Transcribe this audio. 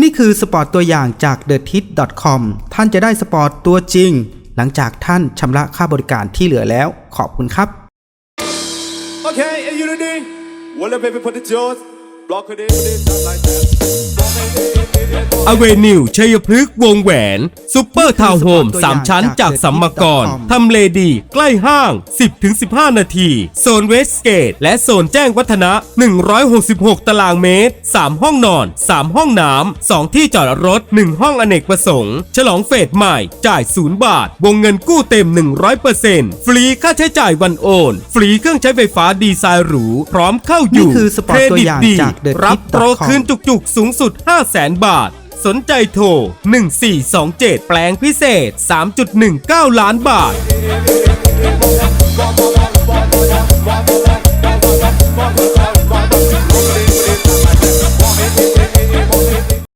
นี่คือสปอร์ตตัวอย่างจาก the t i t com ท่านจะได้สปอร์ตตัวจริง หลังจากท่านชำระค่าบริการที่เหลือแล้ว ขอบคุณครับ Okay, are you ready? Well, baby, put the jaws. Block it in, like that. Block it in. อเวนิวชัยพฤกษ์วงแหวน ซุปเปอร์ทาวน์โฮม3ชั้นจากสัมมกรทำเลดีใกล้ห้าง 10-15 นาที โซนเวสเกต และโซนแจ้งวัฒนะ 166 ตารางเมตร 3 ห้องนอน 3 ห้องน้ำ 2 ที่จอดรถ 1 ห้องอเนกประสงค์ ฉลองเฟสใหม่จ่าย 0 บาท วงเงินกู้เต็ม 100%ฟรีค่าใช้จ่ายวันโอน ฟรีเครื่องใช้ไฟฟ้าดีไซน์หรู พร้อมเข้าอยู่นี่คือสปอร์ตตัวอย่างเครดิตดีจาก The รับ Tip โปร com คืนจุกๆ สูงสุด 500,000 บาทสนใจโทร 1427 แปลงพิเศษ 3.19 ล้านบาท